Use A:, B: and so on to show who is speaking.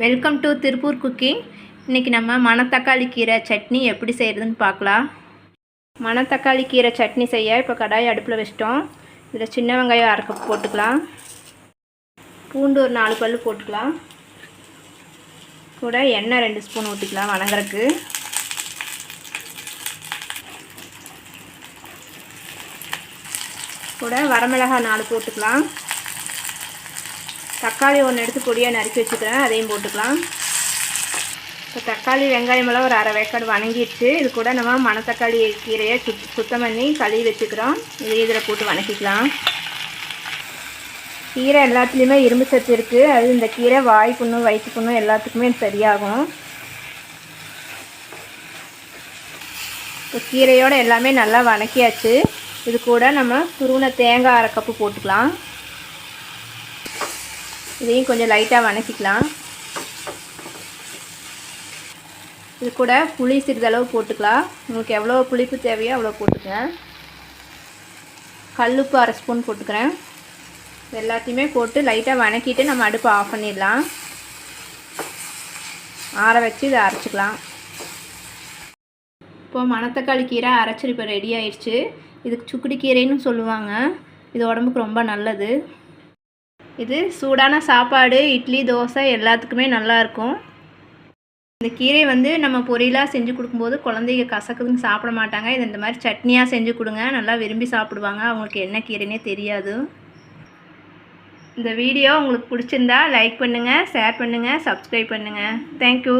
A: Welcome to Tiruppur cooking இன்றைக்கி நம்ம மணத்தக்காளி கீரை சட்னி எப்படி செய்கிறதுன்னு பார்க்கலாம். மணத்தக்காளி கீரை சட்னி செய்ய இப்போ கடாய் அடுப்பில் வச்சிட்டோம். இதில் சின்ன வெங்காயம் அரை போட்டுக்கலாம். பூண்டு ஒரு நாலு பல் போட்டுக்கலாம். கூட எண்ணெய் ரெண்டு ஸ்பூன் ஊற்றிக்கலாம் வணங்குறக்கு கூட வரமிளகாய் நாலு போட்டுக்கலாம். தக்காளி ஒன்று எடுத்து பொடியாக நறுக்கி வச்சுக்கிறேன். அதையும் போட்டுக்கலாம். இப்போ தக்காளி வெங்காயமெல்லாம் ஒரு அரை வேக்காடு வணங்கிடுச்சு. இது கூட நம்ம மணத்தக்காளி கீரையை சுத் சுத்தம் பண்ணி கழுவி வச்சுக்கிறோம். இது இதில் போட்டு வணக்கிக்கலாம். கீரை எல்லாத்துலேயுமே இரும்பு சத்து இருக்குது அது இந்த கீரை வாய் புண்ணு வயிற்று புண்ணு எல்லாத்துக்குமே சரியாகும். இப்போ கீரையோடு எல்லாமே நல்லா வணக்கியாச்சு. இது கூட நம்ம துருவின தேங்காய் அரை கப்பு போட்டுக்கலாம். இதையும் கொஞ்சம் லைட்டாக வணக்கிக்கலாம். இது கூட புளி சிறிதளவு போட்டுக்கலாம். உங்களுக்கு எவ்வளோ புளிப்பு தேவையோ அவ்வளோ போட்டுக்கங்க கல்லுப்பு அரை ஸ்பூன் போட்டுக்கிறேன். எல்லாத்தையுமே போட்டு லைட்டாக வணக்கிட்டு நம்ம அடுப்பை ஆஃப் பண்ணிடலாம். ஆற வச்சு இதை அரைச்சிக்கலாம். இப்போது மணத்தக்காளி கீரை அரைச்சி இப்போ ரெடி ஆயிடுச்சு. இதுக்கு சுக்குடி கீரைன்னு சொல்லுவாங்க. இது உடம்புக்கு ரொம்ப நல்லது. இது சூடான சாப்பாடு இட்லி தோசை எல்லாத்துக்குமே நல்லாயிருக்கும் இந்த கீரை வந்து நம்ம பொரியலாக செஞ்சு கொடுக்கும்போது குழந்தைங்க கசக்குதுன்னு சாப்பிட மாட்டாங்க. இது இந்த மாதிரி சட்னியாக செஞ்சு கொடுங்க. நல்லா விரும்பி சாப்பிடுவாங்க. அவங்களுக்கு என்ன கீரைனே தெரியாது. இந்த வீடியோ உங்களுக்கு பிடிச்சிருந்தா லைக் பண்ணுங்கள் ஷேர் பண்ணுங்கள் சப்ஸ்கிரைப் பண்ணுங்கள் தேங்க்யூ